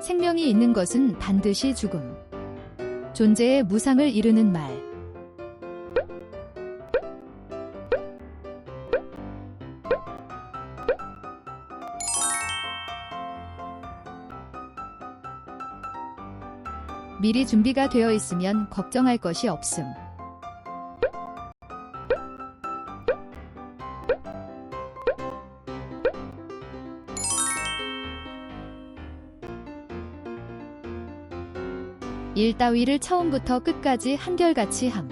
생명이 있는 것은 반드시 죽음. 존재의 무상을 이르는 말. 미리 준비가 되어 있으면 걱정할 것이 없음. 일 따위를 처음부터 끝까지 한결같이 함.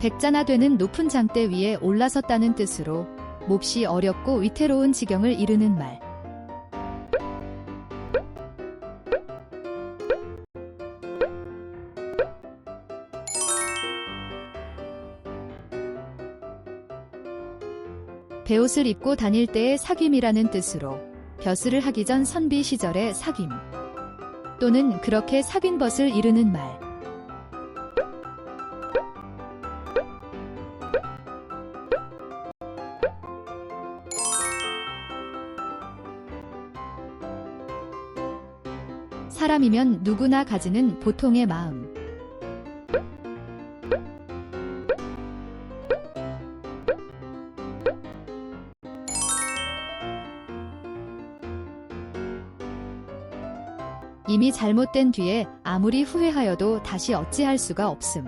백자나 되는 높은 장대 위에 올라섰다는 뜻으로 몹시 어렵고 위태로운 지경을 이르는 말. 배옷을 입고 다닐 때의 사귐이라는 뜻으로 벼슬을 하기 전 선비 시절의 사귐 또는 그렇게 사귄 벗을 이르는 말. 사람이면 누구나 가지는 보통의 마음. 이미 잘못된 뒤에 아무리 후회하여도 다시 어찌할 수가 없음.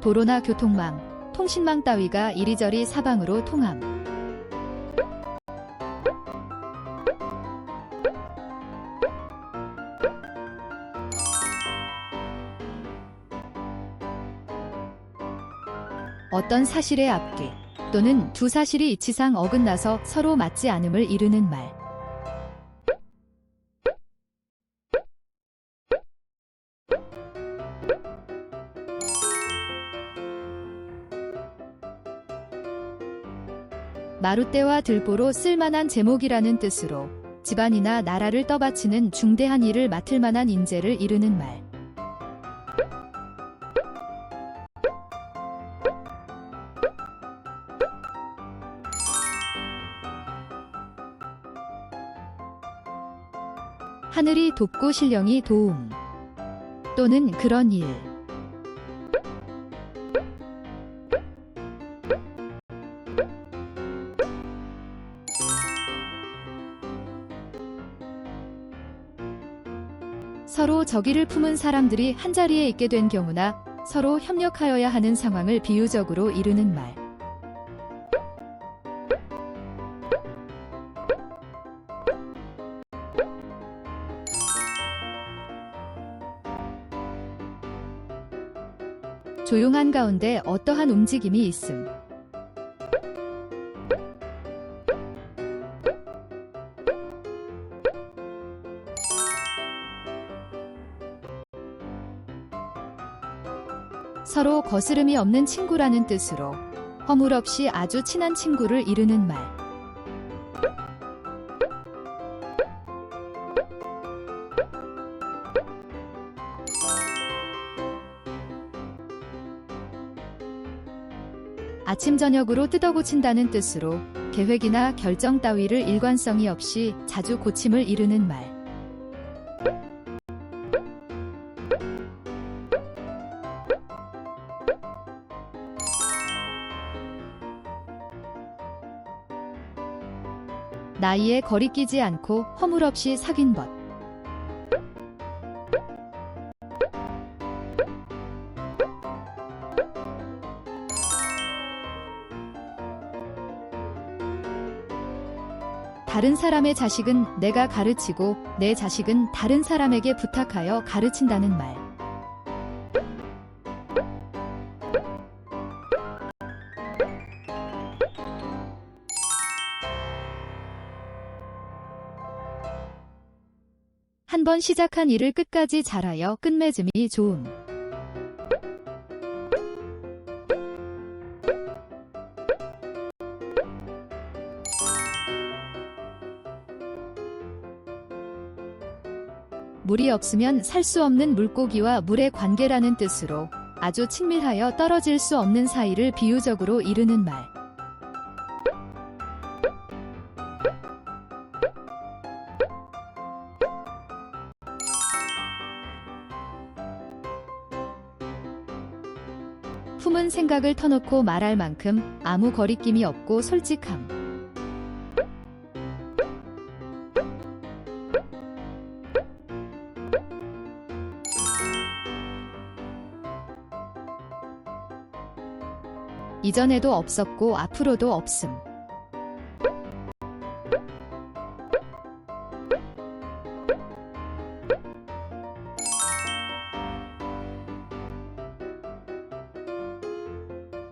도로나 교통망, 통신망 따위가 이리저리 사방으로 통함. 어떤 사실의 앞뒤 또는 두 사실이 이치상 어긋나서 서로 맞지 않음을 이르는 말. 마루떼와 들보로 쓸만한 제목이라는 뜻으로 집안이나 나라를 떠받치는 중대한 일을 맡을 만한 인재를 이르는 말. 하늘이 돕고 신령이 도움 또는 그런 일. 서로 적의를 품은 사람들이 한자리에 있게 된 경우나 서로 협력하여야 하는 상황을 비유적으로 이르는 말. 조용한 가운데 어떠한 움직임이 있음. 서로 거스름이 없는 친구라는 뜻으로 허물 없이 아주 친한 친구를 이르는 말. 아침 저녁으로 뜯어 고친다는 뜻으로 계획이나 결정 따위를 일관성이 없이 자주 고침을 이르는 말. 나이에 거리끼지 않고 허물 없이 사귄 법. 다른 사람의 자식은 내가 가르치고 내 자식은 다른 사람에게 부탁하여 가르친다는 말. 한 번 시작한 일을 끝까지 잘하여 끝맺음이 좋음. 물이 없으면 살 수 없는 물고기와 물의 관계라는 뜻으로 아주 친밀하여 떨어질 수 없는 사이를 비유적으로 이르는 말. 품은 생각을 터놓고 말할 만큼 아무 거리낌이 없고 솔직함. 이전에도 없었고 앞으로도 없음.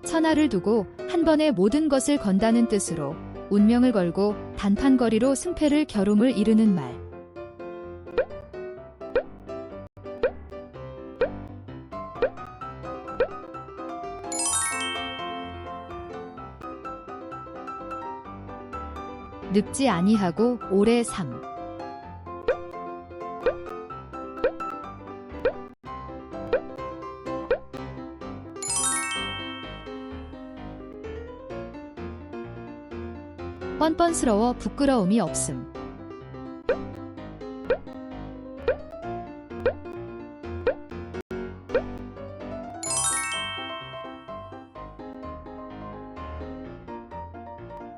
천하를 두고 한 번에 모든 것을 건다는 뜻으로 운명을 걸고 단판거리로 승패를 겨룸을 이르는 말. 늙지 아니하고 오래 삶. 뻔뻔스러워 부끄러움이 없음.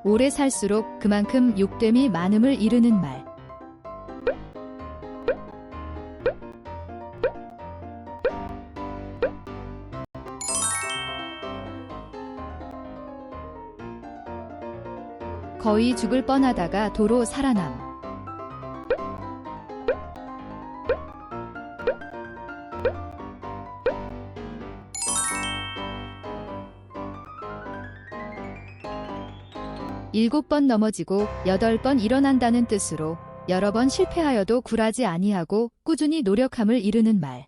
오래 살수록 그만큼 욕됨이 많음을 이르는 말. 거의 죽을 뻔하다가 도로 살아남. 일곱 번 넘어지고 여덟 번 일어난다는 뜻으로 여러 번 실패하여도 굴하지 아니하고 꾸준히 노력함을 이르는 말.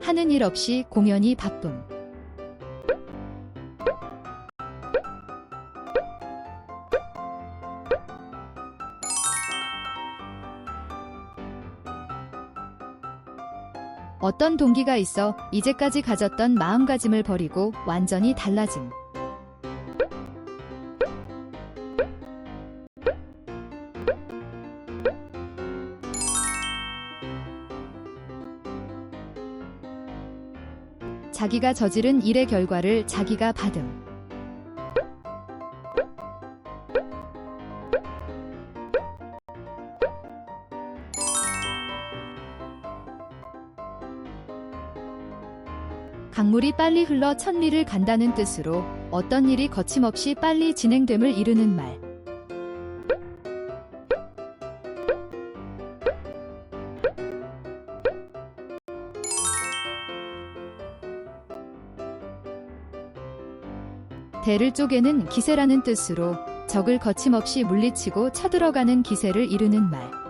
하는 일 없이 공연히 바쁨. 어떤 동기가 있어 이제까지 가졌던 마음가짐을 버리고 완전히 달라짐. 자기가 저지른 일의 결과를 자기가 받음. 강물이 빨리 흘러 천리를 간다는 뜻으로 어떤 일이 거침없이 빨리 진행됨을 이르는 말. 대를 쪼개는 기세라는 뜻으로 적을 거침없이 물리치고 쳐들어가는 기세를 이르는 말.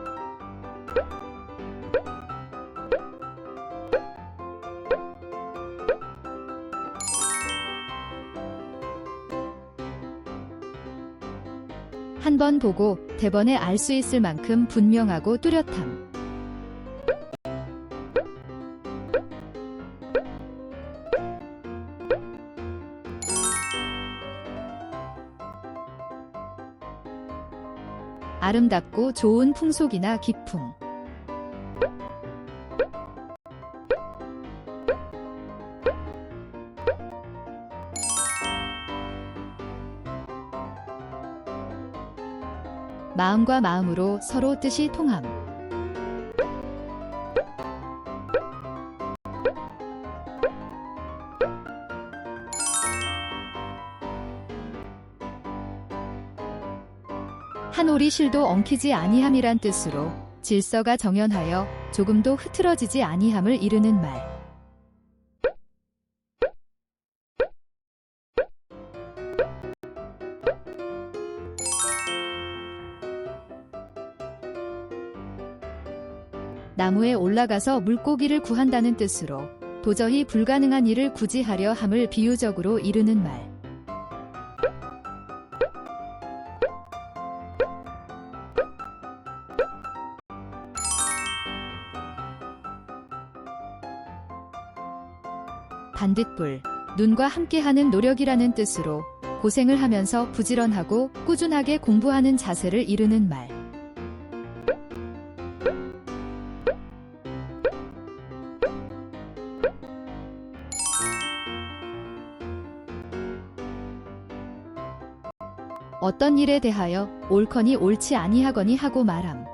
한 번 보고 대번에 알 수 있을 만큼 분명하고 뚜렷함. 아름답고 좋은 풍속이나 기풍. 마음과 마음으로 서로 뜻이 통함. 한 오리 실도 엉키지 아니함이란 뜻으로 질서가 정연하여 조금도 흐트러지지 아니함을 이르는 말. 나무에 올라가서 물고기를 구한다는 뜻으로 도저히 불가능한 일을 굳이 하려 함을 비유적으로 이르는 말. 반딧불, 눈과 함께하는 노력이라는 뜻으로 고생을 하면서 부지런하고 꾸준하게 공부하는 자세를 이르는 말. 어떤 일에 대하여 옳거니 옳지 아니하거니 하고 말함.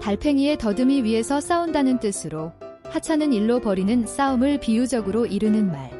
달팽이의 더듬이 위에서 싸운다는 뜻으로 하찮은 일로 벌이는 싸움을 비유적으로 이르는 말.